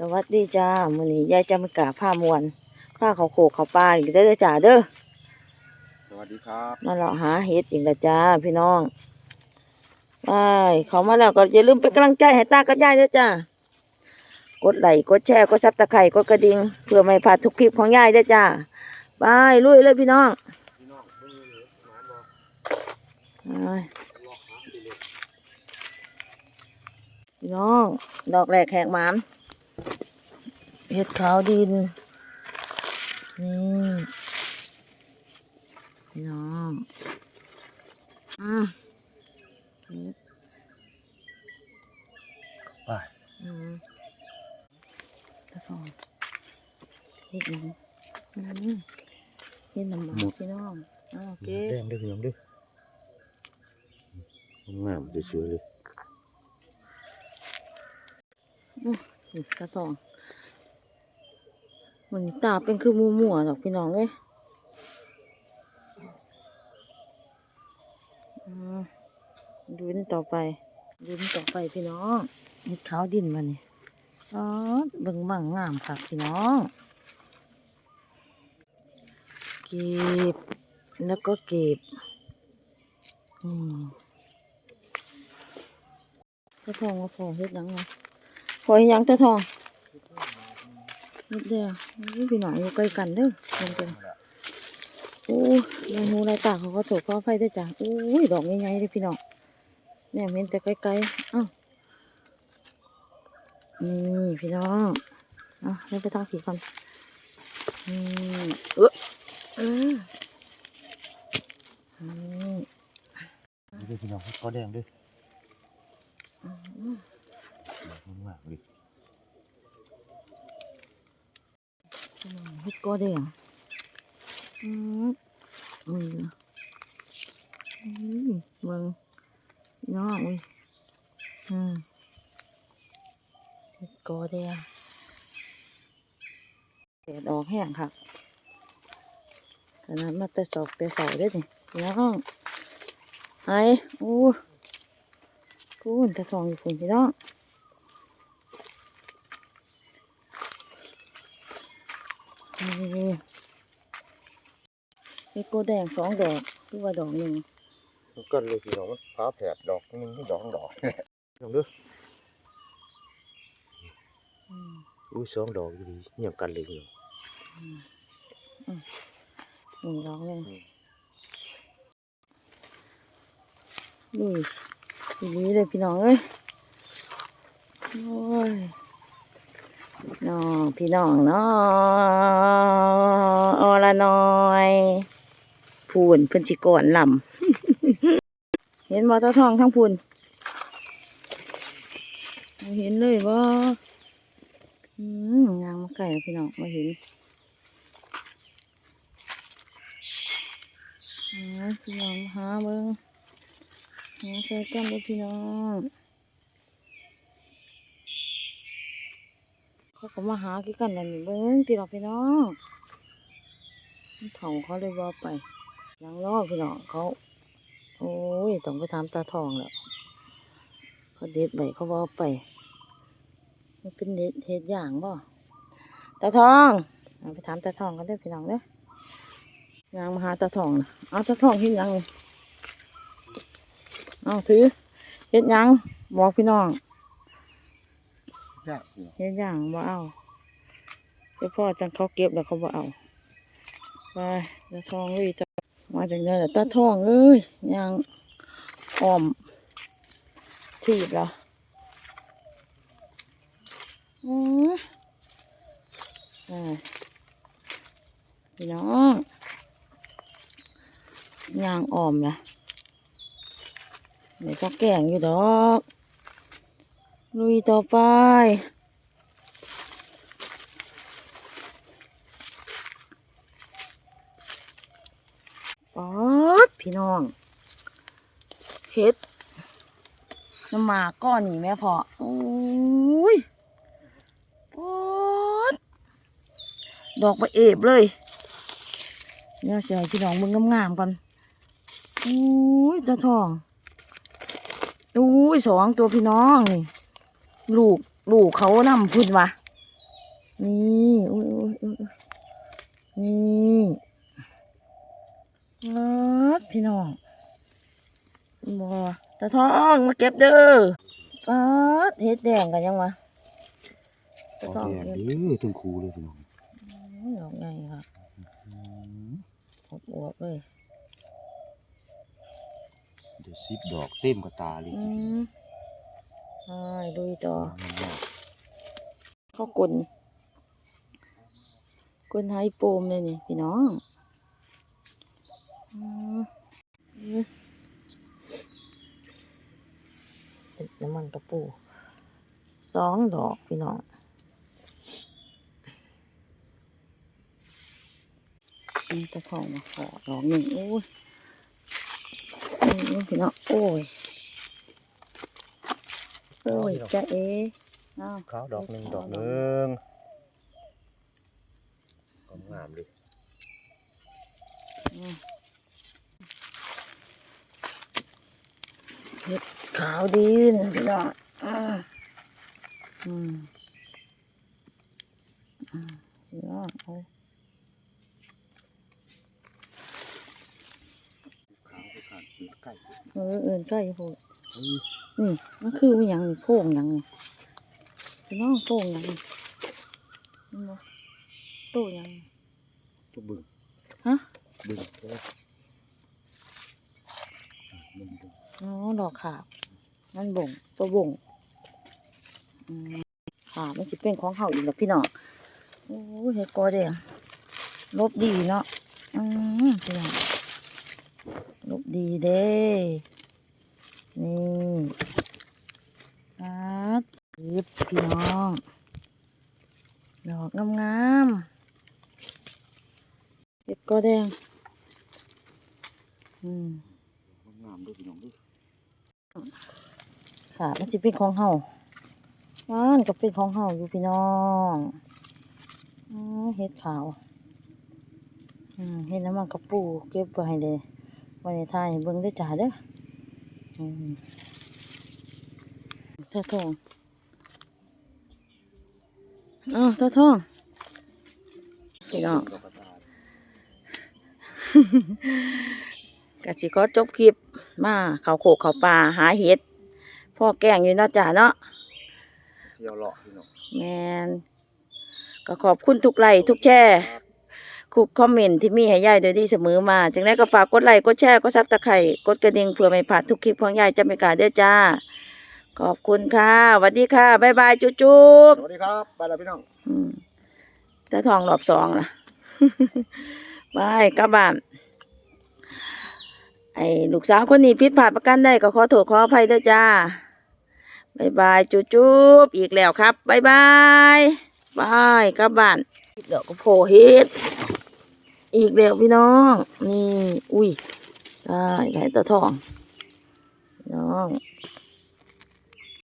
สวัสดีจ้ามื้อนี้ยายจะมากาผ้ามวนผ้าเขาวโขกเขาวปลาอีกได้อเด้อจ้าเด้อสวัสดีครับ มาเลาะหาเห็ดอีกแล้วจ้าพี่น้องไปเขามาแล้วก็อย่าลืมเป็นกำลังใจให้ตากับยายด้วยจ้ากดไลค์กดแชร์กดซับตะไคร่กดกระดิ่งเพื่อไม่พลาดทุกคลิปของยายด้วยจ้าไปลุยเลยพี่น้องพี่น้องเบิ่งนี่หมานบ่ไปลอกหาดีเลยพี่น้อง ดอกแรกแหกหมาม เห็ดขาวดิน นี่พี่น้องอะเห็ดไปอืมตะฟองเฮ็ดหยังอืมเฮ็ดน้ำมันพี่น้องอ้าวเก็แดบงเด้อพี่น้องเด้องามสวยๆเลยนี่ตะฟอง มันตาเป็นคือมัวมัวๆดอกพี่น้องเอ้ยดุนต่อไปดุนต่อไปพี่น้องเฮ็ดขาวดินมานี่อ๋อเบิ่งบังงามค่ะพี่น้องเก็บแล้วก็เก็บอืมตะทองมาพอเฮ็ดหยังไงพอเฮ็ดยังตะทอง เฮ็ดเด้อนี่พี่น้องอยู่ใกล้กันเด้อลงกันโอ้ยยายหูไรตาเขาก็โถกเขาไฟได้อจ้ะโอ้ยดอกใหญ่ๆเลยพี่น้องเนี่ยเห็นแต่ไกลๆอ้าวนี่พี่น้องเอาเล่นไปทางสีก่อนอืมเออเอออืมนี่เด้อพี่น้องเขาแดงเด้อดอกงามๆเลย เฮ็ดก็ได้อะอืมอืมอืมเบิ่งน้องอุ้ยอืมเฮ็ ดก็ได้อะแดดออกแห้งค่ะขนาดมาแต่สอกแต่เสาได้นี่พี่น้องไอ้โอ้พูนแต่ทองอยู่พุ่นพี่น้อง มีโกแดงสองดอกคือว่าดอกหนึ่งมันกันเลยพี่น้องมันฟ้าแผดดอกหนึงดอกดอกพี่น้องเด้ออืมอุ้ยสองดอกอยู่ดีเงียบกันเลยพี่น้องหนึ่งดอกหนึ่งอืมนี่ทีนี้เลยพี่น้องเอ้ยโอ้ย น้องพี่น้องเนาะออละน้อยพูนเพิ่นสิก่อนลำเห็นบ่ตาทองทั้งพูนเห็นเลยบ่อืมยางมาไก่พี่น้องมาเห็นพี่น้องหาเบิ่งหาใส่กันเลยพี่น้อง เขาก็มาหากี่กันนั่นนี่เบิ่งตีเราพี่น้องมันเถ่าเขาเลยว่าไปหลังรอพี่น้องเขา โอ้ยต้องไปถามตาทองแล้วเขาเด็ดใบเขาว่าไป มันเป็นเด็ดเห็ดอย่างบ่ตาทองไปถามตาทองกันเด้อพี่น้องเด้อยางมาหาตาทองนะเอาตาทองเห็นยังเอาถือเห็นยังบอกพี่น้อง ยากพี่เห็นยังบ่เอาเดี๋ยวพ่อจังเขาเก็บแล้วเขาบ่เอาไปตาทองเอ้ยตามาจากไหนล่ะตาทองเอ้ยยางอ้อมทีบแล้วอือพี่น้องยางอ่อมนะเดี๋ยวก็แกงอยู่ดอก ลุยต่อไปป๊อดพี่น้องเฮ็ดน้ำมาก้อนนี่แม่พอโอ้ยป๊อดดอกไปเอบเลยเนี่ยเสียพี่น้องมึงงามๆก่อนอุ้ยตาทองอุ้ยสองตัวพี่น้องนี่ ลูกลูกเขานำพุ่นวะนี่อุ้ยอุ้ยอุ้ยอุ้ยนี่วัดพี่น้องบัวตาทองมาเก็บเด้อปัดเฮ็ดแดงกันยังวะตาอทออกงแดงเก็บเด้อถึงครูเลยพี่น้องอุ้ยดอกใหญ่ค่ะอบอวบๆเลยเดี๋ยวซิบดอกเต็มกระตาเลยอืมใช่ ดูต่อเข้ากลนกลนไฮโปมเลยนี่พี่น้องอืมอืมติดน้ำมันกระปูสองดอกพี่น้องนี่จะเข้ามาขอดอกหนึ่งโอ้ยนี่พี่น้องโอ้ย โอ้ยจะเอ๋อ้าวขาวดอกหนึ่งดอกหนึ่งงามเลยอืมเห็ดขาวดีนพี่น้องอ่าอืมอืมพี่น้องเอาขาวไปขาดอยู่ใกล้เออเอินใกล้พูดเฮ้ย นี่มันคือวิหยังนี่โพ่งหยังนี่พี่น้องโพ่งหยังนี่เห็นบ่โตหยังนี่ตัวบึ้งฮะบึ้งตัวบึ้งบึ้งอ๋อดอกขาบนั่นบ่งตัวบ่งอืมขาบมันสิเป็นของเขาอีกแล้วพี่น้องโอ้ยเฮ็ดกอแดงลบดีเนาะอืมพี่น้องลบดีเด้ นี่ครับยิบพี่น้อง ดอกงามๆเฮ็ดกอแดง อืมงามด้วยพี่น้องด้วยค่ะมันสิเป็นของเฮาว่านก็เป็นของเฮาอยู่พี่น้องอ๋อเฮ็ดขาวอืมเฮ็ดน้ำมันกระปูเก็บไว้ให้เลยวันนี้ทายให้เบิ่งได้อจ้าเด้ออืม เท่าทองอ้าวเท่าทองพี่น้องดอกกระตากสิขอจบคลิปมาเขาโขกเขาป่าหาเห็ดพ่อแกล้งอยู่เนาะจ้าเนาะเที่ยวเลาะพี่น้องแมนก็ขอบคุณทุกไลค์ทุกแชร์ ทุกคอมเมนต์ที่มีให้ยายโดยดีเสมอมาจังได้ก็ฝากกดไลค์กดแชร์กดซับตะไคร่กดกระดิ่งเพื่อไม่พลาดทุกคลิปของยายจะไม่กล้าเด้อจ้า ขอบคุณค่ะสวัสดีค่ะบ๊ายบายจุ๊บจุ๊บสวัสดีครับไปแล้วพี่น้องอืมตาทองรอบสองล่ะบายกลับบ้านไอ้ลูกสาวคนนี้ผิดพลาดประกันได้ก็ขอโทษขออภัยด้วยจ้าบายบายจุ๊บจุ๊บอีกแล้วครับบายบายบายกลับบ้านเดี๋ยวก็โผล่เฮ็ด อีกแล้วพี่น้อง นี่ อุ้ยได้ได้ตัวทอง น้อง